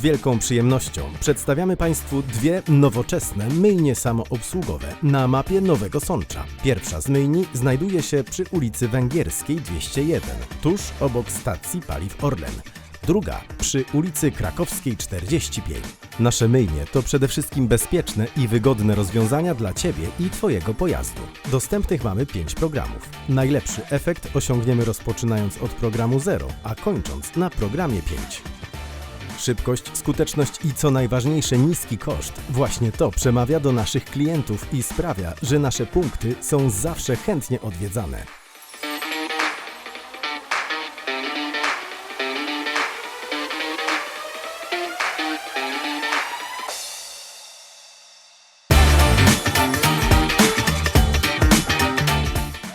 wielką przyjemnością przedstawiamy Państwu dwie nowoczesne myjnie samoobsługowe na mapie Nowego Sącza. Pierwsza z myjni znajduje się przy ulicy Węgierskiej 201, tuż obok stacji paliw Orlen. Druga przy ulicy Krakowskiej 45. Nasze myjnie to przede wszystkim bezpieczne i wygodne rozwiązania dla Ciebie i Twojego pojazdu. Dostępnych mamy 5 programów. Najlepszy efekt osiągniemy rozpoczynając od programu 0, a kończąc na programie 5. Szybkość, skuteczność i co najważniejsze niski koszt. Właśnie to przemawia do naszych klientów i sprawia, że nasze punkty są zawsze chętnie odwiedzane.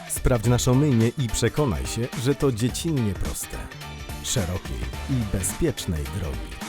Sprawdź naszą myjnię i przekonaj się, że to dziecinnie proste, szerokiej i bezpiecznej drogi.